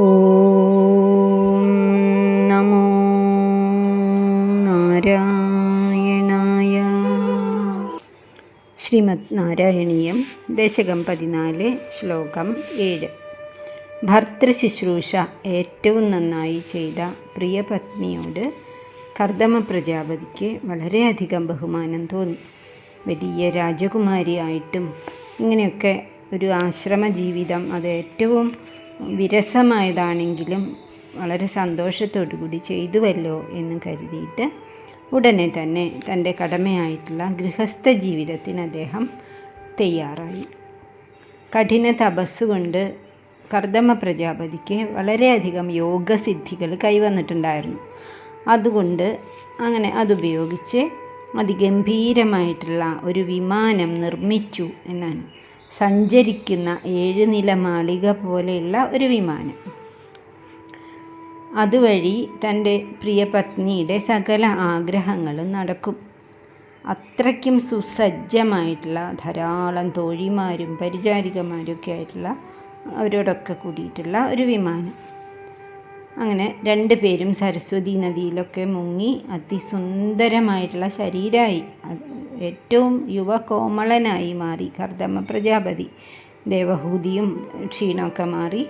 ഓം നമോ നാരായണായ. ശ്രീമദ് നാരായണീയം ദശകം പതിനാല് ശ്ലോകം ഏഴ്. ഭർത്തൃശുശ്രൂഷ ഏറ്റവും നന്നായി ചെയ്ത പ്രിയപത്നിയോട് കർദമ പ്രജാപതിക്ക് വളരെയധികം ബഹുമാനം തോന്നി. വലിയ രാജകുമാരിയായിട്ടും ഇങ്ങനെയൊക്കെ ഒരു ആശ്രമ ജീവിതം അത് ഏറ്റവും വിരസമായതാണെങ്കിലും വളരെ സന്തോഷത്തോടു കൂടി ചെയ്തുവല്ലോ എന്ന് കരുതിയിട്ട് ഉടനെ തന്നെ തന്റെ കടമയായിട്ടുള്ള ഗൃഹസ്ഥ ജീവിതത്തിന് അദ്ദേഹം തയ്യാറായി. കഠിന തപസ്സുകൊണ്ട് കർദമ പ്രജാപതിക്ക് വളരെയധികം യോഗസിദ്ധികൾ കൈവന്നിട്ടുണ്ടായിരുന്നു. അതുകൊണ്ട് അങ്ങനെ അതുപയോഗിച്ച് അതിഗംഭീരമായിട്ടുള്ള ഒരു വിമാനം നിർമ്മിച്ചു എന്നാണ്. സഞ്ചരിക്കുന്ന ഏഴ് നില മാളിക പോലെയുള്ള ഒരു വിമാനം. അതുവഴി തന്റെ പ്രിയപത്നിയുടെ സകല ആഗ്രഹങ്ങളും നടക്കും. അത്രയ്ക്കും സുസജ്ജമായിട്ടുള്ള ധാരാളം തോഴിമാരും പരിചാരികമാരും ഒക്കെ ആയിട്ടുള്ള അവരോടൊക്കെ കൂടിയിട്ടുള്ള ഒരു വിമാനം. അങ്ങനെ രണ്ട് പേരും സരസ്വതി നദിയിലൊക്കെ മുങ്ങി അതിസുന്ദരമായിട്ടുള്ള ശരീരമായി ഏറ്റവും യുവകോമളനായി മാറി. കർദമ പ്രജാപതി. ദേവഹൂതിയും ക്ഷീണമൊക്കെ മാറി.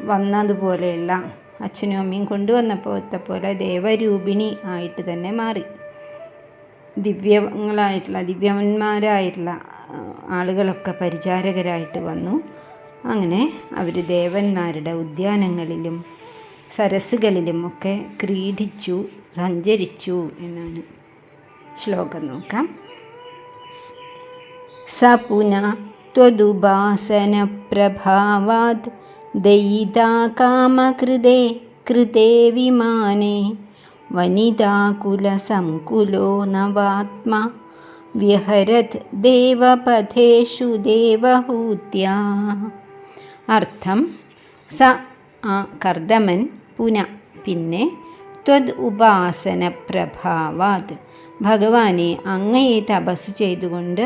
വന്നതുപോലെയുള്ള അച്ഛനും അമ്മയും കൊണ്ടുവന്നപ്പോഴത്തെ പോലെ ദേവരൂപിണി ആയിട്ട് തന്നെ മാറി. ദിവ്യങ്ങളായിട്ടുള്ള ദിവ്യന്മാരായിട്ടുള്ള ആളുകളൊക്കെ പരിചാരകരായിട്ട് വന്നു. അങ്ങനെ അവർ ദേവന്മാരുടെ ഉദ്യാനങ്ങളിലും സരസ്സുകളിലും ഒക്കെ ക്രീഡിച്ചു സഞ്ചരിച്ചു എന്നാണ് ശ്ലോകം. നോക്കാം. स पुनः त्वदुपासनप्रभावात् दयिता कामकृते कृते विमाने वनिताकुलसङ्कुलो नवात्मा വ്യഹരത് ദേവപഥേഷു ദേവഹൂത്യ അർത്ഥം സ ആ കർദമൻ പുന പിന്നെ ത്വദ് ഉപാസന പ്രഭാവാത് ഭഗവാനെ അങ്ങയെ തപസ് ചെയ്തുകൊണ്ട്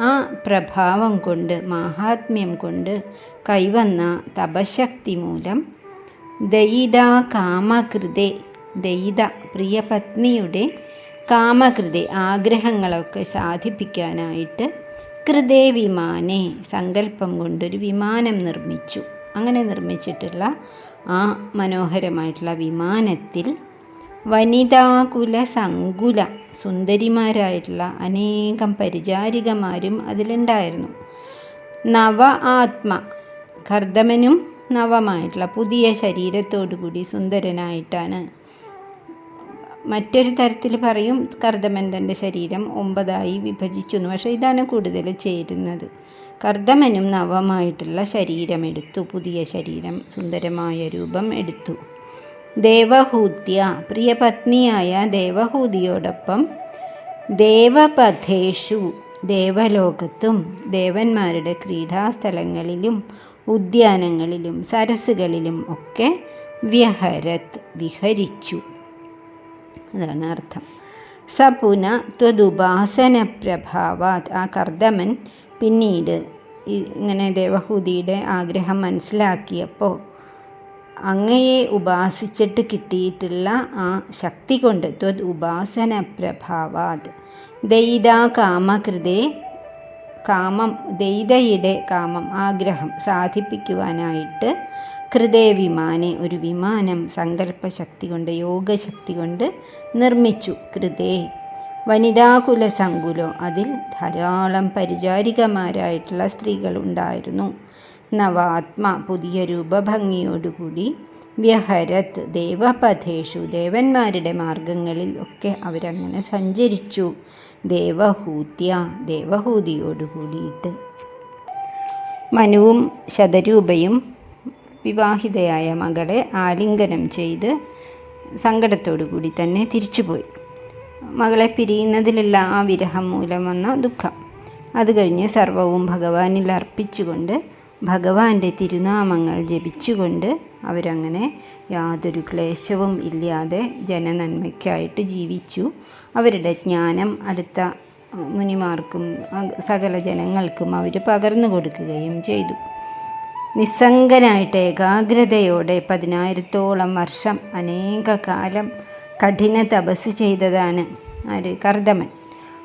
ആ പ്രഭാവം കൊണ്ട് മാഹാത്മ്യം കൊണ്ട് കൈവന്ന തപശക്തി മൂലം ദയിത കാമകൃതെ ദയിത പ്രിയപത്നിയുടെ കാമകൃതെ ആഗ്രഹങ്ങളൊക്കെ സാധിപ്പിക്കാനായിട്ട് കൃതേ വിമാനെ സങ്കല്പം കൊണ്ടൊരു വിമാനം നിർമ്മിച്ചു. അങ്ങനെ നിർമ്മിച്ചിട്ടുള്ള ആ മനോഹരമായിട്ടുള്ള വിമാനത്തിൽ വനിതാകുല സങ്കുല സുന്ദരിമാരായിട്ടുള്ള അനേകം പരിചാരികമാരും അതിലുണ്ടായിരുന്നു. നവ ആത്മ കർദമനും നവമായിട്ടുള്ള പുതിയ ശരീരത്തോടുകൂടി സുന്ദരനായിട്ടാണ്. മറ്റൊരു തരത്തിൽ പറയും കർദമൻ തന്റെ ശരീരം ഒമ്പതായി വിഭജിച്ചു എന്ന് പക്ഷേ ഇതാണ് കൂടുതൽ ചേരുന്നത്. കർദമനും നവമായിട്ടുള്ള ശരീരം എടുത്തു പുതിയ ശരീരം സുന്ദരമായ രൂപം എടുത്തു. ദേവഹൂത്യ പ്രിയപത്നിയായ ദേവഹൂതിയോടൊപ്പം ദേവപഥേഷു ദേവലോകത്തും ദേവന്മാരുടെ ക്രീഡാസ്ഥലങ്ങളിലും ഉദ്യാനങ്ങളിലും സരസുകളിലും ഒക്കെ വ്യഹരത് വിഹരിച്ചു. അതാണ് അർത്ഥം. സപുന പുന ത്വതുപാസന പ്രഭാവാത് ആ കർദമൻ പിന്നീട് ഇങ്ങനെ ദേവഹൂതിയുടെ ആഗ്രഹം മനസ്സിലാക്കിയപ്പോൾ അങ്ങയെ ഉപാസിച്ചിട്ട് കിട്ടിയിട്ടുള്ള ആ ശക്തി കൊണ്ട് ത്വത് ഉപാസന പ്രഭാവാത്. ദയിതാ കാമകൃതേ കാമം ദയിതയുടെ കാമം ആഗ്രഹം സാധിപ്പിക്കുവാനായിട്ട് കൃതേ വിമാനെ ഒരു വിമാനം സങ്കല്പശക്തി കൊണ്ട് യോഗശക്തി കൊണ്ട് നിർമ്മിച്ചു. കൃതേ വനിതാകുല സങ്കുലോ അതിൽ ധാരാളം പരിചാരികമാരായിട്ടുള്ള സ്ത്രീകൾ ഉണ്ടായിരുന്നു. നവാത്മ പുതിയ രൂപഭംഗിയോടുകൂടി വ്യഹരത് ദേവപഥേഷു ദേവന്മാരുടെ മാർഗങ്ങളിൽ ഒക്കെ അവരങ്ങനെ സഞ്ചരിച്ചു. ദേവഹൂത്യ ദേവഹൂതിയോട് കൂടിയിട്ട് മനുവും ശതരൂപയും വിവാഹിതയായ മകളെ ആലിംഗനം ചെയ്ത് സങ്കടത്തോടു കൂടി തന്നെ തിരിച്ചുപോയി. മകളെ പിരിയുന്നതിലുള്ള ആ വിരഹം മൂലം വന്ന ദുഃഖം. അത് കഴിഞ്ഞ് സർവവും ഭഗവാനിൽ അർപ്പിച്ചുകൊണ്ട് ഭഗവാന്റെ തിരുനാമങ്ങൾ ജപിച്ചുകൊണ്ട് അവരങ്ങനെ യാതൊരു ക്ലേശവും ഇല്ലാതെ ജനനന്മയ്ക്കായിട്ട് ജീവിച്ചു. അവരുടെ ജ്ഞാനം അടുത്ത മുനിമാർക്കും സകല ജനങ്ങൾക്കും അവർ പകർന്നു കൊടുക്കുകയും ചെയ്തു. നിസ്സംഗനായിട്ട് ഏകാഗ്രതയോടെ പതിനായിരത്തോളം വർഷം അനേക കാലം കഠിന തപസ് ചെയ്തതാണ് ആര്? കർദമൻ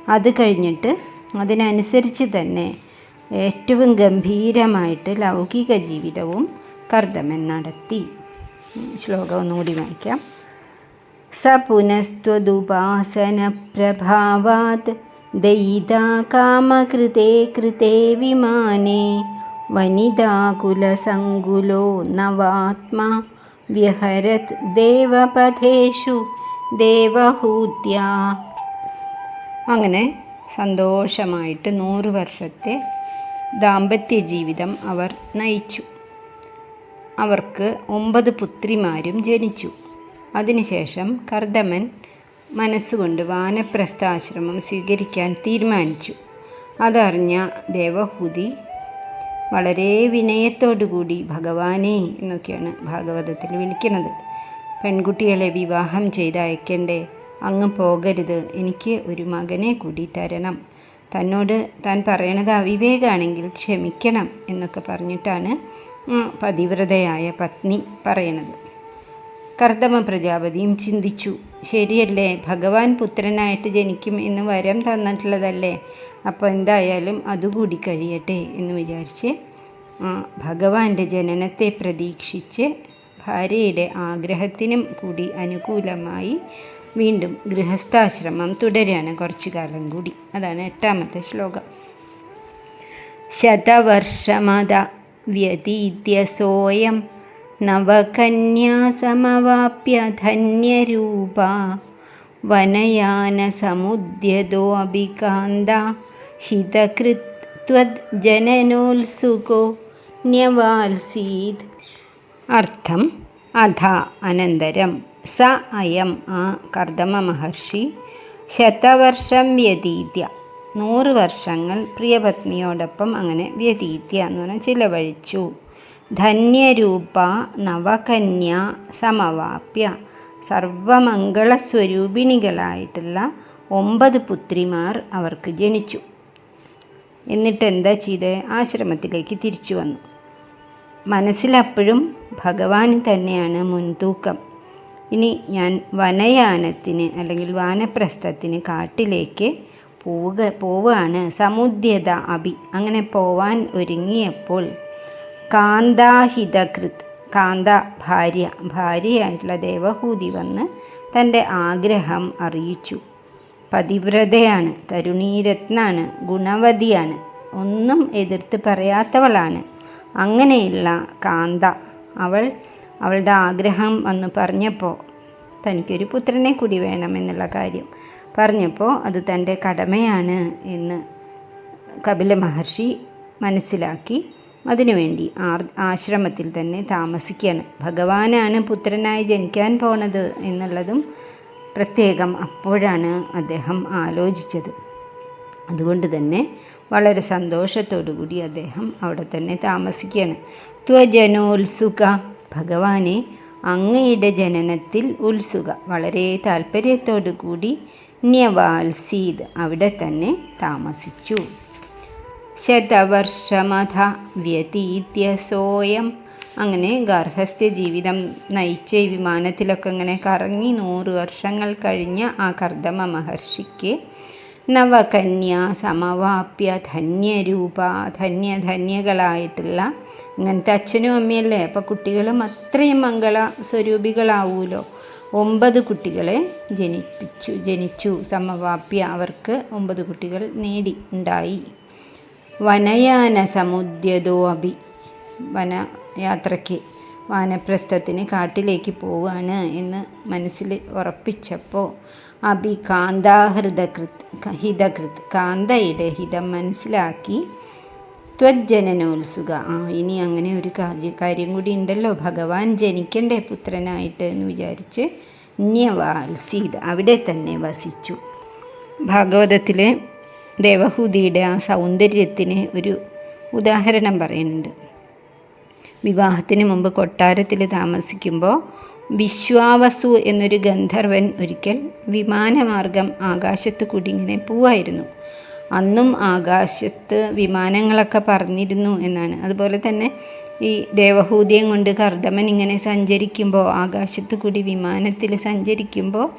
അത് കഴിഞ്ഞിട്ട് അതിനനുസരിച്ച് തന്നെ ഏറ്റവും ഗംഭീരമായിട്ട് ലൗകിക ജീവിതവും കർദമൻ നടത്തി. ശ്ലോകം ഒന്നുകൂടി വായിക്കാം. സ പുനസ്ത്വദുപാസന പ്രഭാവാത് ദയിതാ കാമകൃതേ കൃതേ വിമാനേ വനിതാകുലസങ്കുലോ നവാത്മാ വ്യഹരത് ദേവപഥേഷു ദേവഹൂത്യ. അങ്ങനെ സന്തോഷമായിട്ട് നൂറ് വർഷത്തെ ദാമ്പത്യ ജീവിതം അവർ നയിച്ചു. അവർക്ക് ഒമ്പത് പുത്രിമാരും ജനിച്ചു. അതിനുശേഷം കർദമൻ മനസ്സുകൊണ്ട് വാനപ്രസ്ഥാശ്രമം സ്വീകരിക്കാൻ തീരുമാനിച്ചു. അതറിഞ്ഞ ദേവഹൂതി വളരെ വിനയത്തോടുകൂടി ഭഗവാനെ എന്നൊക്കെയാണ് ഭാഗവതത്തിൽ വിളിക്കുന്നത്. പെൺകുട്ടികളെ വിവാഹം ചെയ്ത് അയക്കണ്ടേ അങ്ങ് പോകരുത് എനിക്ക് ഒരു മകനെ കൂടി തരണം. തന്നോട് താൻ പറയണത് അവിവേകാണെങ്കിൽ ക്ഷമിക്കണം എന്നൊക്കെ പറഞ്ഞിട്ടാണ് പതിവ്രതയായ പത്നി പറയണത്. കർദമ പ്രജാപതിയും ചിന്തിച്ചു ശരിയല്ലേ ഭഗവാൻ പുത്രനായിട്ട് ജനിക്കും എന്ന് വരം തന്നിട്ടുള്ളതല്ലേ? അപ്പോൾ എന്തായാലും അതുകൂടി കഴിയട്ടെ എന്ന് വിചാരിച്ച് ഭഗവാന്റെ ജനനത്തെ പ്രതീക്ഷിച്ച് ഭാര്യയുടെ ആഗ്രഹത്തിനും കൂടി അനുകൂലമായി വീണ്ടും ഗൃഹസ്ഥാശ്രമം തുടരുകയാണ് കുറച്ചു കാലം കൂടി. അതാണ് എട്ടാമത്തെ ശ്ലോകം. ശതവർഷമത വ്യതീത്യസോയം നവകന്യാസമവാപ്യ ധന്യരൂപ വനയാനസമുദ്യതോ അഭികാന്ത ഹിതകൃത്വദ് ജനനോത്സുകോ ന്യവാൽസീത്. അർത്ഥം അധ അനന്തരം. സ അയം ആ കർദമ മഹർഷി ശതവർഷം വ്യതീത്യ. നൂറ് വർഷങ്ങൾ പ്രിയപത്നിയോടൊപ്പം അങ്ങനെ വ്യതീത്യ എന്ന് പറഞ്ഞാൽ ചിലവഴിച്ചു. ധന്യരൂപ നവകന്യ സമവാപ്യ. സർവമംഗളസ്വരൂപിണികളായിട്ടുള്ള ഒമ്പത് പുത്രിമാർ അവർക്ക് ജനിച്ചു. എന്നിട്ട് എന്താ ചെയ്ത്? ആശ്രമത്തിലേക്ക് തിരിച്ചു വന്നു. മനസ്സിലപ്പോഴും ഭഗവാൻ തന്നെയാണ് മുൻതൂക്കം. ഇനി ഞാൻ വനയാനത്തിന് അല്ലെങ്കിൽ വാനപ്രസ്ഥത്തിന് കാട്ടിലേക്ക് പോവുക പോവുകയാണ്. സമുദ്യത അഭി. അങ്ങനെ പോവാൻ ഒരുങ്ങിയപ്പോൾ കാന്താഹിതകൃത് കാന്ത ഭാര്യ ഭാര്യയായിട്ടുള്ള ദേവഹൂതി വന്ന് തന്റെ ആഗ്രഹം അറിയിച്ചു. പതിവ്രതയാണ്. തരുണീരത്നാണ്. ഗുണവതിയാണ്. ഒന്നും എതിർത്ത് പറയാത്തവളാണ്. അങ്ങനെയുള്ള കാന്ത അവൾ അവളുടെ ആഗ്രഹം വന്ന് പറഞ്ഞപ്പോൾ തനിക്കൊരു പുത്രനെ കൂടി വേണമെന്നുള്ള കാര്യം പറഞ്ഞപ്പോൾ അത് തന്റെ കടമയാണ് എന്ന് കപില മഹർഷി മനസ്സിലാക്കി. അതിനുവേണ്ടി ആശ്രമത്തിൽ തന്നെ താമസിക്കുകയാണ് ഭഗവാനാണ് പുത്രനായി ജനിക്കാൻ പോണത് എന്നുള്ളതും പ്രത്യേകം അപ്പോഴാണ് അദ്ദേഹം ആലോചിച്ചത്. അതുകൊണ്ട് തന്നെ വളരെ സന്തോഷത്തോടു കൂടി അദ്ദേഹം അവിടെ തന്നെ താമസിക്കുകയാണ്. ത്വജനോത്സുക ഭഗവാനെ അങ്ങയുടെ ജനനത്തിൽ ഉത്സുക. വളരെ താല്പര്യത്തോടു കൂടി ന്യവാൽസീദ് അവിടെ തന്നെ താമസിച്ചു. ശതവർഷമഥ വ്യതീത്യ സോയം. അങ്ങനെ ഗർഭസ്ഥ്യ ജീവിതം നയിച്ച വിമാനത്തിലൊക്കെ അങ്ങനെ കറങ്ങി നൂറ് വർഷങ്ങൾ കഴിഞ്ഞ ആ കർദമ മഹർഷിക്ക് നവകന്യ സമവാപ്യ ധന്യരൂപ ധന്യ ഇങ്ങനത്തെ അച്ഛനും അമ്മയല്ലേ? അപ്പോൾ കുട്ടികളും അത്രയും മംഗള സ്വരൂപികളാവുമല്ലോ ഒമ്പത് കുട്ടികളെ ജനിപ്പിച്ചു ജനിച്ചു. സമവാപ്യ അവർക്ക് ഒമ്പത് കുട്ടികൾ നേടി ഉണ്ടായി. വനയാന സമുദ്യതോ അഭി വനയാത്രയ്ക്ക് വാനപ്രസ്ഥത്തിന് കാട്ടിലേക്ക് പോവാണ് എന്ന് മനസ്സിൽ ഉറപ്പിച്ചപ്പോൾ അഭി കാന്താഹൃതകൃത് ഹിതകൃത് കാന്തയുടെ ഹിതം മനസ്സിലാക്കി ത്വജ്ജനനോത്സുക. ആ ഇനി അങ്ങനെ ഒരു കാര്യ കാര്യം കൂടി ഉണ്ടല്ലോ. ഭഗവാൻ ജനിക്കണ്ടേ പുത്രനായിട്ട് എന്ന് വിചാരിച്ച് ന്യവാൽസീത് അവിടെ തന്നെ വസിച്ചു. ഭാഗവതത്തിലെ ദേവഹൂതിയുടെ ആ സൗന്ദര്യത്തിന് ഒരു ഉദാഹരണം പറയുന്നുണ്ട്. വിവാഹത്തിന് മുമ്പ് കൊട്ടാരത്തിൽ താമസിക്കുമ്പോൾ വിശ്വാവസു എന്നൊരു ഗന്ധർവൻ ഒരിക്കൽ വിമാനമാർഗം ആകാശത്ത് കൂടി ഇങ്ങനെ പോവായിരുന്നു. അന്നും ആകാശത്ത് വിമാനങ്ങളൊക്കെ പറഞ്ഞിരുന്നു എന്നാണ്. അതുപോലെ തന്നെ ഈ ദേവഹൂതിയം കൊണ്ട് കർദമൻ ഇങ്ങനെ സഞ്ചരിക്കുമ്പോൾ ആകാശത്തു കൂടി വിമാനത്തിൽ സഞ്ചരിക്കുമ്പോൾ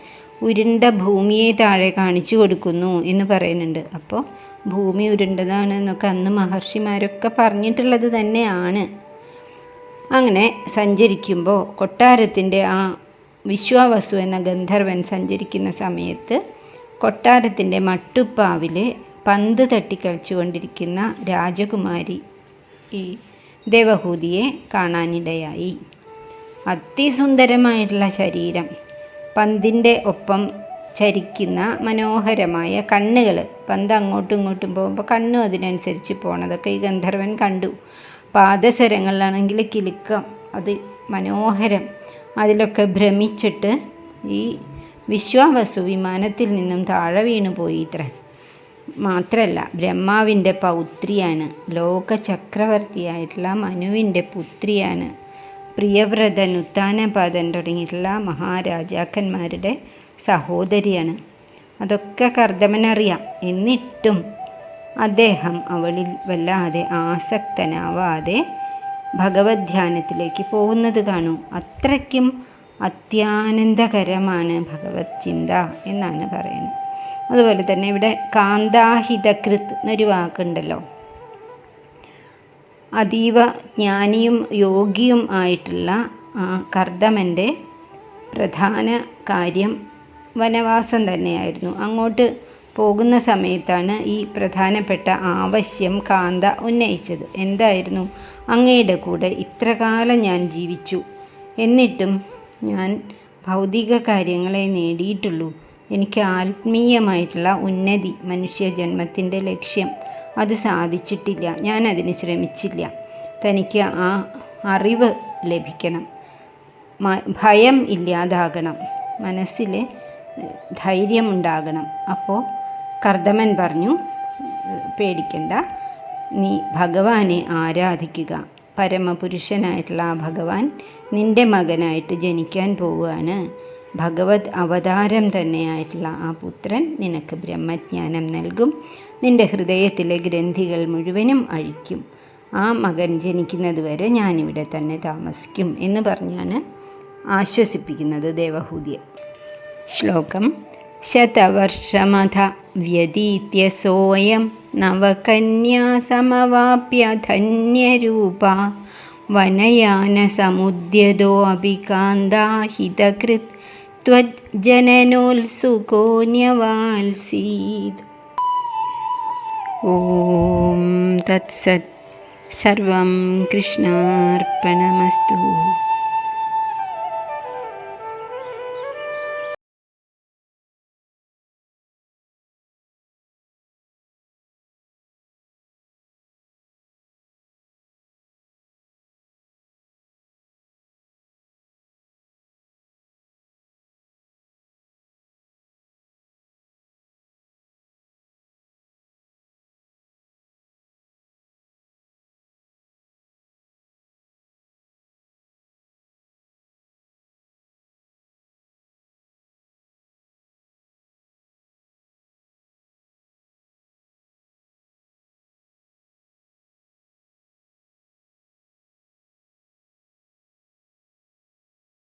ഉരുണ്ട ഭൂമിയെ താഴെ കാണിച്ചു കൊടുക്കുന്നു എന്ന് പറയുന്നുണ്ട്. അപ്പോൾ ഭൂമി ഉരുണ്ടതാണ് എന്നൊക്കെ അന്ന് മഹർഷിമാരൊക്കെ പറഞ്ഞിട്ടുള്ളത് തന്നെയാണ്. അങ്ങനെ സഞ്ചരിക്കുമ്പോൾ കൊട്ടാരത്തിന്റെ ആ വിശ്വാവസു എന്ന ഗന്ധർവൻ സഞ്ചരിക്കുന്ന സമയത്ത് കൊട്ടാരത്തിന്റെ മട്ടുപ്പാവിൽ പന്ത് തട്ടി കളിച്ചുകൊണ്ടിരിക്കുന്ന രാജകുമാരി ഈ ദേവഹൂതിയെ കാണാനിടയായി. അതിസുന്ദരമായിട്ടുള്ള ശരീരം പന്തിന്റെ ഒപ്പം ചരിക്കുന്ന മനോഹരമായ കണ്ണുകൾ പന്ത് അങ്ങോട്ടും ഇങ്ങോട്ടും പോകുമ്പോൾ കണ്ണും അതിനനുസരിച്ച് പോണതൊക്കെ ഈ ഗന്ധർവൻ കണ്ടു. പാദസരങ്ങളിലാണെങ്കിൽ കിലുക്കം അത് മനോഹരം. അതിലൊക്കെ ഭ്രമിച്ചിട്ട് ഈ വിശ്വാവസു വിമാനത്തിൽ നിന്നും താഴെ വീണുപോയി ഇത്ര. മാത്രമല്ല ബ്രഹ്മാവിന്റെ പൗത്രിയാണ് ലോക ചക്രവർത്തിയായിട്ടുള്ള മനുവിന്റെ പുത്രിയാണ്. പ്രിയവ്രതൻ ഉത്താനപാദൻ തുടങ്ങിയിട്ടുള്ള മഹാരാജാക്കന്മാരുടെ സഹോദരിയാണ്. അതൊക്കെ കർദമനറിയാം എന്നിട്ടും അദ്ദേഹം അവളിൽ വല്ലാതെ ആസക്തനാവാതെ ഭഗവത് ധ്യാനത്തിലേക്ക് പോകുന്നത് കാണും. അത്രയ്ക്കും അത്യാനന്ദകരമാണ് ഭഗവത് ചിന്ത എന്നാണ് പറയുന്നത്. അതുപോലെ തന്നെ ഇവിടെ കാന്താഹിതകൃത് എന്നൊരു വാക്കുണ്ടല്ലോ. അതീവ ജ്ഞാനിയും യോഗിയും ആയിട്ടുള്ള കർദമന്റെ പ്രധാന കാര്യം വനവാസം തന്നെയായിരുന്നു. അങ്ങോട്ട് പോകുന്ന സമയത്താണ് ഈ പ്രധാനപ്പെട്ട ആവശ്യം കാന്ത ഉന്നയിച്ചത്. എന്തായിരുന്നു? അങ്ങയുടെ കൂടെ ഇത്രകാലം ഞാൻ ജീവിച്ചു. എന്നിട്ടും ഞാൻ ഭൗതിക കാര്യങ്ങളെ നേടിയിട്ടുള്ളൂ. എനിക്ക് ആത്മീയമായിട്ടുള്ള ഉന്നതി മനുഷ്യ മനുഷ്യജന്മത്തിന്റെ ലക്ഷ്യം. അത് സാധിച്ചിട്ടില്ല. ഞാൻ അതിന് ശ്രമിച്ചില്ല. തനിക്ക് ആ അറിവ് ലഭിക്കണം. ഭയം ഇല്ലാതാകണം. മനസ്സിൽ ധൈര്യമുണ്ടാകണം. അപ്പോൾ കർദമൻ പറഞ്ഞു പേടിക്കണ്ട. നീ ഭഗവാനെ ആരാധിക്കുക. പരമപുരുഷനായിട്ടുള്ള ആ ഭഗവാൻ നിന്റെ മകനായിട്ട് ജനിക്കാൻ പോവുകയാണ്. ഭഗവത് അവതാരം തന്നെയായിട്ടുള്ള ആ പുത്രൻ നിനക്ക് ബ്രഹ്മജ്ഞാനം നൽകും. നിന്റെ ഹൃദയത്തിലെ ഗ്രന്ഥികൾ മുഴുവനും അഴിക്കും. ആ മകൻ ജനിക്കുന്നത് വരെ ഞാനിവിടെ തന്നെ താമസിക്കും എന്ന് പറഞ്ഞാണ് ആശ്വസിപ്പിക്കുന്നത് ദേവഹൂതിയെ ശ്ലോകം ശതവർഷമഥ വ്യതീത്യ സോയം നവകന്യാസമവാപ്യധന്യരൂപ. വനയാനസമുദ്യതോ അഭികാന്താഹിതകൃത് त्वज्जननोत्सुको न्यवाल्सीत् ॐ तत्सत् सर्वं कृष्णार्पणमस्तु